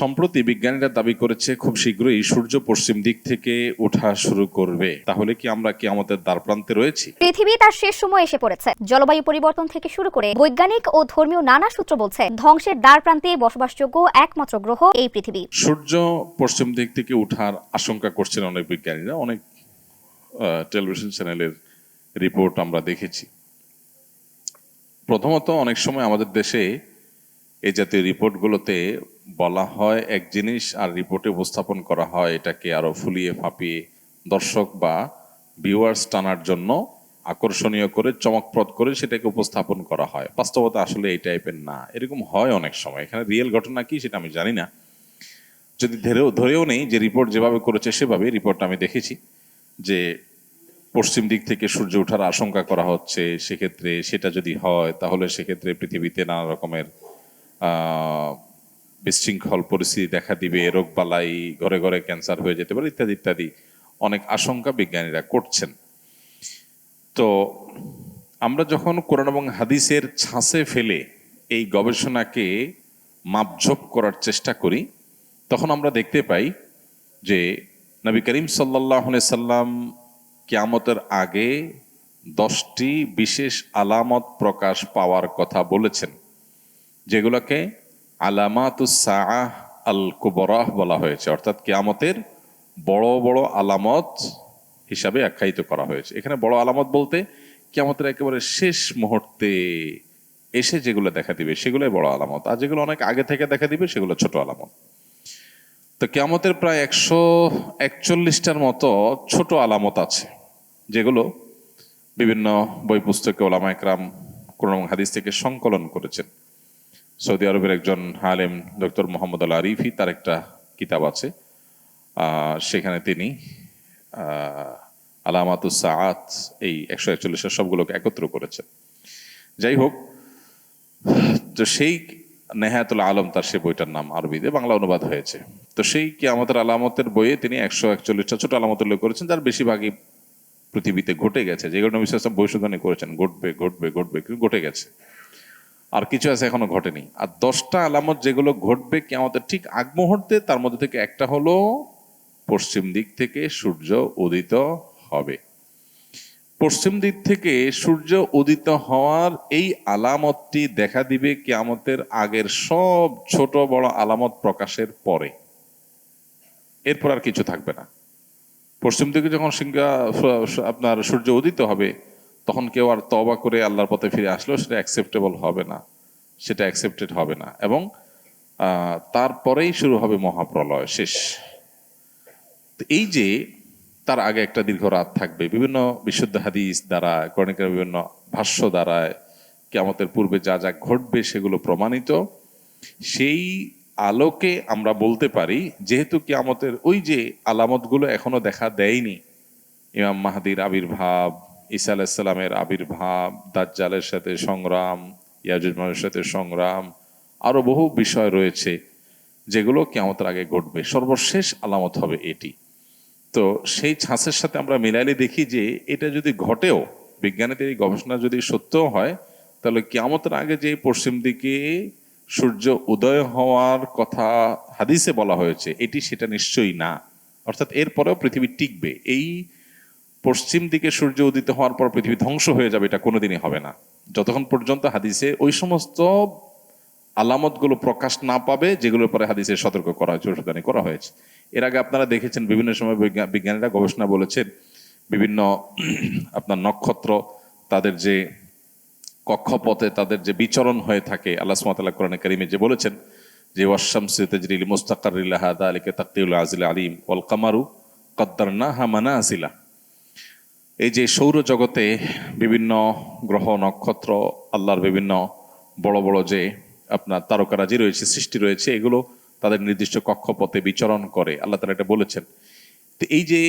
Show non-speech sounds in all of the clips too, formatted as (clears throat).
সম্প্রতি বিজ্ঞানীরা দাবি করেছে খুব শীঘ্রই সূর্য পশ্চিম দিক থেকে ওঠা শুরু করবে। তাহলে কি আমরা কি আমাদের দ্বার প্রান্তে রয়েছি? পৃথিবী তার শেষ সময় এসে পড়েছে। জলবায়ু পরিবর্তন থেকে শুরু করে বৈজ্ঞানিক ও ধর্মীয় নানা সূত্র বলছে ধ্বংসের দ্বার প্রান্তে বসবাসযোগ্য একমাত্র গ্রহ এই পৃথিবী। সূর্য পশ্চিম দিক থেকে ওঠার আশঙ্কা করছেন অনেক বিজ্ঞানীরা। অনেক টেলিভিশন চ্যানেলের রিপোর্ট আমরা দেখেছি। প্রথমত অনেক সময় আমাদের দেশে এই জাতীয় রিপোর্টগুলোতে বলা হয় এক জিনিস আর রিপোর্টে উপস্থাপন করা হয় এটাকে আরও ফুলিয়ে ফাঁপিয়ে দর্শক বা ভিউয়ার্স টানার জন্য আকর্ষণীয় করে, চমকপ্রদ করে সেটাকে উপস্থাপন করা হয়। বাস্তবতা আসলে এই টাইপের না। এরকম হয় অনেক সময়। এখানে রিয়েল ঘটনা কি সেটা আমি জানি না। যদি ধরেও ধরেও নেই যে রিপোর্ট যেভাবে করেছে সেভাবে রিপোর্ট আমি দেখেছি যে পশ্চিম দিক থেকে সূর্য ওঠার আশঙ্কা করা হচ্ছে, সেক্ষেত্রে সেটা যদি হয় তাহলে সেক্ষেত্রে পৃথিবীতে নানা রকমের বিশৃঙ্খল পরিস্থিতি দেখা দিবে, রোগবালাই, ঘরে ঘরে ক্যান্সার হয়ে যেতে পারে ইত্যাদি ইত্যাদি অনেক আশঙ্কা বিজ্ঞানীরা করছেন। তো আমরা যখন কোরআন এবং হাদিসের ছাঁচে ফেলে এই গবেষণাকে মাপঝোপ করার চেষ্টা করি, তখন আমরা দেখতে পাই যে নবী করিম সাল্লাহ সাল্লাম কিয়ামতের আগে দশটি বিশেষ আলামত প্রকাশ পাওয়ার কথা বলেছেন। যেগুলোকে আলামাতুসাহ আল কুবরাহ বলা হয়েছে। অর্থাৎ কেয়ামতের বড় বড় আলামত হিসাবে আখ্যায়িত করা হয়েছে। এখানে বড় আলামত বলতে কেয়ামতের একেবারে শেষ মুহূর্তে এসে যেগুলো দেখা দিবে, সেগুলোই বড় আলামত। আর যেগুলো অনেক আগে থেকে দেখা দিবে, সেগুলো ছোট আলামত। তো কেয়ামতের প্রায় একশো একচল্লিশটার মতো ছোট আলামত আছে, যেগুলো বিভিন্ন বই পুস্তকে ওলামা একরাম কোরআন হাদিস থেকে সংকলন করেছেন। সৌদি আরবের একজন আলেম ডক্টর মোহাম্মদ আল আরিফি, তার একটা কিতাব আছে। সেখানে তিনি আলামাতুস এই একশো একচল্লিশের সবগুলোকে একত্র করেছেন। যাই হোক, তো সেই নেহায়াতুল আলম, তার সে বইটার নাম আরবিতে বাংলা অনুবাদ হয়েছে। তো সেই কি আমাদের আলামতের বইয়ে তিনি একশো একচল্লিশটা ছোট আলামত উল্লেখ করেছেন, যার বেশিরভাগই পৃথিবীতে ঘটে গেছে। যেগুলো বিশ্বাস বৈশোধনী করেছেন, ঘটবে ঘটবে ঘটবে ঘটে গেছে। আর কিছু আছে এখনও ঘটেনি। আর দশটা আলামত যেগুলো ঘটবে কি আমাদের ঠিক আগ মুহূর্তে, তার মধ্যে থেকে একটা হলো, পশ্চিম দিক থেকে সূর্য উদিত হবে। পশ্চিম দিক থেকে সূর্য উদিত হওয়ার এই আলামতটি দেখা দিবে কিয়ামতের আগের সব ছোট বড় আলামত প্রকাশের পরে। এরপর আর কিছু থাকবে না। পশ্চিম দিকে যখন সিংহা আপনার সূর্য উদিত হবে তখন কেউ আর তবা করে আল্লাহর পথে ফিরে আসলেও সেটা অ্যাকসেপ্টেবল হবে না। সেটা অ্যাকসেপ্টেড হবে না। এবং তারপরেই শুরু হবে মহাপ্রলয়, শেষ। এই যে, তার আগে একটা দীর্ঘ রাত থাকবে। বিভিন্ন বিশুদ্ধ হাদিস দ্বারা কর্ণিকের বিভিন্ন ভাষ্য দ্বারা কেমতের পূর্বে যা যা ঘটবে সেগুলো প্রমাণিত। সেই আলোকে আমরা বলতে পারি, যেহেতু কিয়ামতের ওই যে আলামতগুলো এখনও দেখা দেয়নি, ইমাম মাহাদির আবির্ভাব ঈসা আলাইসাল্লামের আবির্ভাব, দাজ্জালের সাথে সংগ্রাম ইয়াজুজমানের সাথে সংগ্রাম আরও বহু বিষয় রয়েছে যেগুলো কেমতের আগে ঘটবে। সর্বশেষ আলামত হবে এটি। তো সেই ছাঁচের সাথে আমরা মিলাইলে দেখি যে এটা যদি ঘটেও, বিজ্ঞানীদের এই গবেষণা যদি সত্যও হয়, তাহলে কিয়ামতের আগে যে পশ্চিম দিকে সূর্য উদয় হওয়ার কথা হাদিসে বলা হয়েছে, এটি সেটা নিশ্চয়ই না। অর্থাৎ এরপরেও পৃথিবী টিকবে। এই পশ্চিম দিকে সূর্য উদিত হওয়ার পর পৃথিবী ধ্বংস হয়ে যাবে, এটা কোনোদিনই হবে না। যতক্ষণ পর্যন্ত হাদিসে ওই সমস্ত আলামতগুলো প্রকাশ না পাবে, যেগুলোর পরে হাদিসে সতর্ক করা হয়েছে ওষুধানি করা হয়েছে। এর আগে আপনারা দেখেছেন, বিভিন্ন সময় বিজ্ঞা- বিজ্ঞানীরা গবেষণা বলেছেন, বিভিন্ন (clears throat) আপনার নক্ষত্র, তাদের যে কক্ষপথে তাদের যে বিচরণ হয়ে থাকে, আল্লাহ সুমাতাল্লাহ কোরআন কারিমে যে বলেছেন যে ওয়াশাম সিতাজরিল মুস্তাকারিল্লাহ আলিকে তাকিউল আজিল আলিম ওয়াল কামারু কদ্দারনা হামানা আসিলা এই যে সৌরজগতে বিভিন্ন গ্রহ, নক্ষত্র, আল্লাহর বিভিন্ন বড় বড় যে আপনার তারকারাজি রয়েছে, সৃষ্টি রয়েছে, এগুলো তাদের নির্দিষ্ট কক্ষপথে বিচরণ করে। আল্লাহ তারা এটা বলেছেন। তো এই যে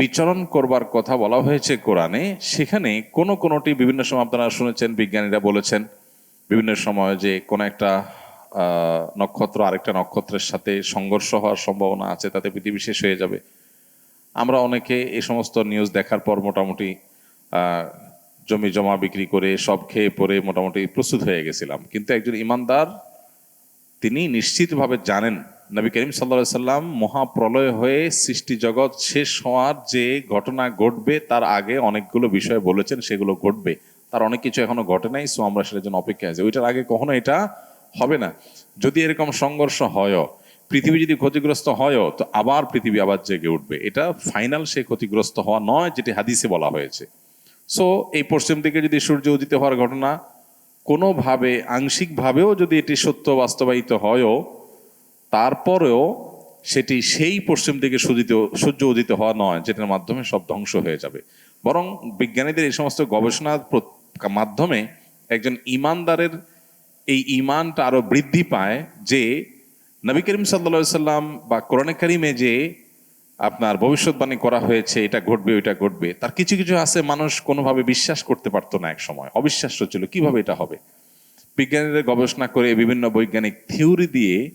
বিচরণ করবার কথা বলা হয়েছে কোরআনে, সেখানে কোন কোনটি বিভিন্ন সময় আপনারা শুনেছেন, বিজ্ঞানীরা বলেছেন, বিভিন্ন সময় যে কোনো একটা নক্ষত্র আরেকটা নক্ষত্রের সাথে সংঘর্ষ হওয়ার সম্ভাবনা আছে, তাতে পৃথিবী শেষ হয়ে যাবে। আমরা অনেকে এই সমস্ত নিউজ দেখার পর মোটামুটি জমি জমা বিক্রি করে সব খেয়ে পরে মোটামুটি প্রস্তুত হয়ে গেছিলাম। কিন্তু একজন ইমানদার, তিনি নিশ্চিতভাবে জানেন, নবী করিম সাল্লা সাল্লাম মহাপ্রলয় হয়ে সৃষ্টি জগৎ শেষ হওয়ার যে ঘটনা ঘটবে, তার আগে অনেকগুলো বিষয় বলেছেন, সেগুলো ঘটবে। তার অনেক কিছু এখনও ঘটে নাই, সো আমরা সেটার জন্য অপেক্ষা আছে। ওইটার আগে কখনো এটা হবে না। যদি এরকম সংঘর্ষ হয়ও পৃথিবী যদি ক্ষতিগ্রস্ত হয়ও, তো আবার পৃথিবী আবার জেগে উঠবে। এটা ফাইনাল সে ক্ষতিগ্রস্ত হওয়া নয়, যেটি হাদিসে বলা হয়েছে। সো এই পশ্চিম দিকে যদি সূর্য উদিত হওয়ার ঘটনা, কোনোভাবে, আংশিকভাবেও যদি এটি সত্য বাস্তবায়িত হয়ও, তারপরেও সেটি সেই পশ্চিম দিকে সূর্য সূর্য উদিত হওয়া নয়, যেটার মাধ্যমে সব ধ্বংস হয়ে যাবে। বরং বিজ্ঞানীদের এই সমস্ত গবেষণার মাধ্যমে একজন ইমানদারের এই ইমানটা আরও বৃদ্ধি পায় যে নবী করিম সাল্লা সাল্লাম বা কোরআনে কারিমে যে আপনার ভবিষ্যৎবাণী করা হয়েছে, এটা ঘটবে, ওইটা ঘটবে, তার কিছু কিছু আছে মানুষ কোনোভাবে বিশ্বাস করতে পারতো না এক সময় অবিশ্বাস্য ছিল, কীভাবে এটা হবে? বিজ্ঞানীরা গবেষণা করে বিভিন্ন বৈজ্ঞানিক থিওরি দিয়ে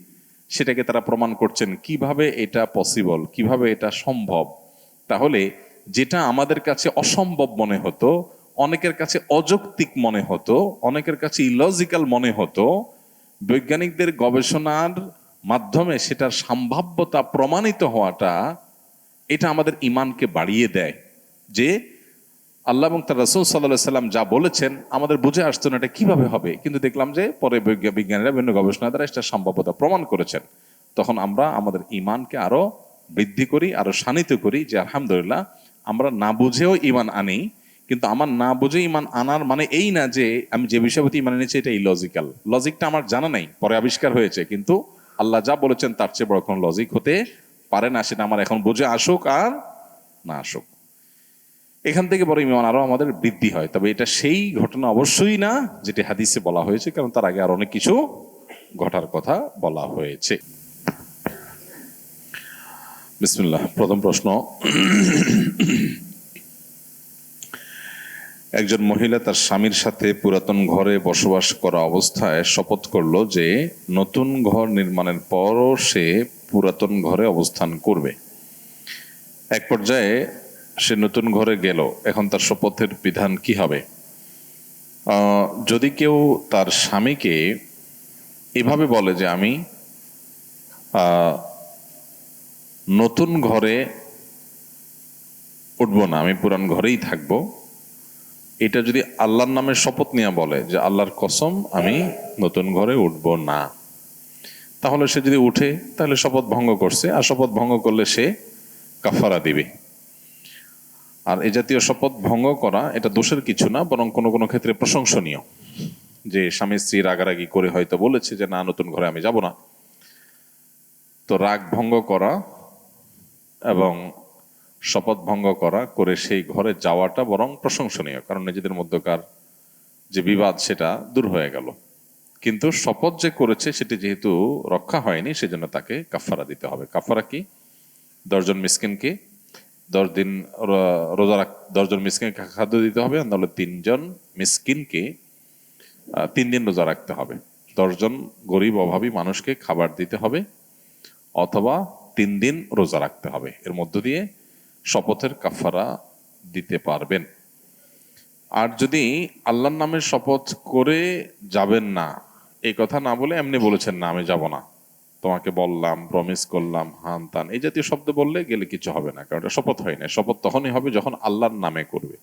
সেটাকে তারা প্রমাণ করছেন, কীভাবে এটা পসিবল কীভাবে এটা সম্ভব? তাহলে যেটা আমাদের কাছে অসম্ভব মনে হতো, অনেকের কাছে অযৌক্তিক মনে হতো, অনেকের কাছে ইলজিক্যাল মনে হতো, বৈজ্ঞানিকদের গবেষণার মাধ্যমে সেটার সম্ভাব্যতা প্রমাণিত হওয়াটা, এটা আমাদের ইমানকে বাড়িয়ে দেয়। যে আল্লাহ এবং তার রসুল সাল্লাহ সাল্লাম যা বলেছেন, আমাদের বুঝে আসতো না এটা কীভাবে হবে। কিন্তু দেখলাম যে পরে বৈজ্ঞা- বিজ্ঞানীরা বিভিন্ন গবেষণা দ্বারা এটা সম্ভাব্যতা প্রমাণ করেছেন। তখন আমরা আমাদের ইমানকে আরও বৃদ্ধি করি, আরও শানিত করি যে আলহামদুলিল্লাহ আমরা না বুঝেও ইমান আনি, কিন্তু আমার না বুঝে ইমান আনার মানে এই না যে আমি যে বিষয় প্রতি ইমান এনেছি এটা ইলজিক্যাল লজিকটা আমার জানা নাই, পরে আবিষ্কার হয়েছে, কিন্তু আল্লাহ যা বলেছেন তার চেয়ে বড় কোনো লজিক হতে পারে না, সেটা আমার এখন বুঝে আসুক আর না আসুক। এখান থেকে বড় ইমান আরও আমাদের বৃদ্ধি হয়, তবে এটা সেই ঘটনা অবশ্যই না যেটি হাদিসে বলা হয়েছে, কারণ তার আগে আর অনেক কিছু ঘটার কথা বলা হয়েছে। বিসমিল্লাহ, প্রথম প্রশ্ন। একজন মহিলা তার স্বামীর সাথে পুরাতন ঘরে বসবাস করা অবস্থায় শপথ করল যে নতুন ঘর নির্মাণের পরও সে পুরাতন ঘরে অবস্থান করবে। এক পর্যায়ে সে নতুন ঘরে গেল। এখন তার শপথের বিধান কি হবে? যদি কেউ তার স্বামীকে এভাবে বলে যে আমি নতুন ঘরে উঠবো না, আমি পুরান ঘরেই থাকব এটা যদি আল্লাহর নামে শপথ নিয়ে বলে যে আল্লাহর কসম, আমি নতুন ঘরে উঠবো না। তাহলে সে যদি উঠে, তাহলে শপথ ভঙ্গ করছে, আর শপথ ভঙ্গ করলে সে কাফারা দিবে। আর এ জাতীয় শপথ ভঙ্গ করা, এটা দোষের কিছু না, বরং কোনো কোনো ক্ষেত্রে প্রশংসনীয়। যে স্বামী স্ত্রী রাগারাগি করে হয়তো বলেছে যে, না, নতুন ঘরে আমি যাব না। তো রাগ ভঙ্গ করা এবং শপথ ভঙ্গ করা, করে সেই ঘরে যাওয়াটা বরং প্রশংসনীয়। কারণ নিজেদের মধ্যকার যে বিবাদ, সেটা দূর হয়ে গেল। কিন্তু শপথ যে করেছে, সেটি যেহেতু রক্ষা হয়নি, সেজন্য তাকে কাফারা দিতে হবে। কাফারা কি? দশজন মিসকিনকে দশ দিন রোজা রাখ, দশজন মিসকিনকে খাদ্য দিতে হবে, আর নাহলে তিনজন মিসকিনকে তিন দিন রোজা রাখতে হবে। দশজন গরিব, অভাবী মানুষকে খাবার দিতে হবে, অথবা তিন দিন রোজা রাখতে হবে। এর মধ্য দিয়ে শপথের কাফারা দিতে পারবেন। আর যদি আল্লাহর নামের শপথ করে যাবেন না, এই কথা না বলে এমনি বলেছেন, না, আমি যাব না। তোমাকে বললাম প্রমিস করলাম, হান তান। এই জাতীয় শব্দ বললে গেলে কিছু হবে না, কারণ এটা শপথ হয় না শপথ তখনই হবে যখন আল্লাহর নামে করবে।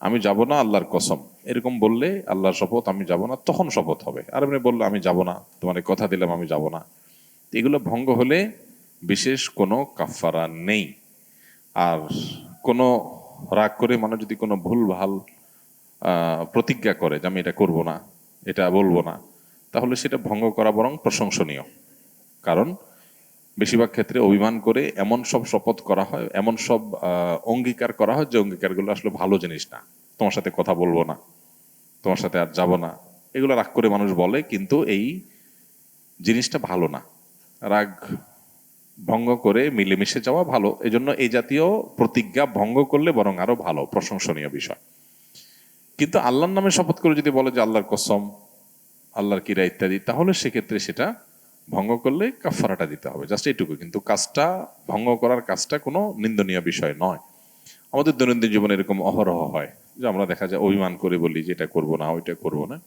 আমি যাব না আল্লাহর কসম। এরকম বললে আল্লাহর শপথ, আমি যাব না, তখন শপথ হবে। আর এমনি বললে, আমি যাব না, তোমার কথা দিলাম, আমি যাব না। এগুলো ভঙ্গ হলে বিশেষ কোনো কাফারা নেই। আর কোনো রাগ করে মানুষ যদি কোনো ভুল, ভালো প্রতিজ্ঞা করে যে আমি এটা করব না, এটা বলব না, তাহলে সেটা ভঙ্গ করা বরং প্রশংসনীয়। কারণ বেশিরভাগ ক্ষেত্রে অভিমান করে এমন সব শপথ করা হয়, এমন সব অঙ্গীকার করা হয় যে অঙ্গীকারগুলো আসলে ভালো জিনিস না। তোমার সাথে কথা বলব না, তোমার সাথে আর যাব না। এগুলো রাগ করে মানুষ বলে, কিন্তু এই জিনিসটা ভালো না। রাগ ভঙ্গ করে মিলেমিশে যাওয়া ভালো। এজন্য এই জাতীয় প্রতিজ্ঞা ভঙ্গ করলে বরং আরও ভালো, প্রশংসনীয় বিষয়। কিন্তু আল্লাহর নামে শপথ করে যদি বলে যে আল্লাহর কসম, আল্লাহর কিরা ইত্যাদি, তাহলে সেক্ষেত্রে সেটা ভঙ্গ করলে কাফারাটা দিতে হবে। জাস্ট এইটুকু কিন্তু কাজটা, ভঙ্গ করার কাজটা কোনো নিন্দনীয় বিষয় নয়। আমাদের দৈনন্দিন জীবনে এরকম অহরহ হয় যে আমরা দেখা যায় অভিমান করে বলি যে এটা করব না, ওইটা করব না।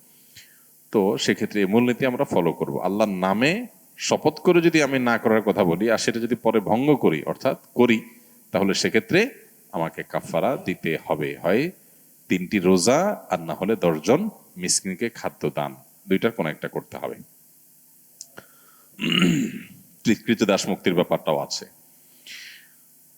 তো সেক্ষেত্রে এই মূলনীতি আমরা ফলো করব। আল্লাহর নামে শপথ করে যদি আমি না করার কথা বলি আর সেটা যদি পরে ভঙ্গ করি, অর্থাৎ করি, তাহলে সেক্ষেত্রে আমাকে কাফারা দিতে হবে। হয় তিনটি রোজা আর না হলে দশজন মিসকিনকে খাদ্য দান। দুইটার কোনো একটা করতে হবে। (clears throat) কৃত দাস মুক্তির ব্যাপারটাও আছে।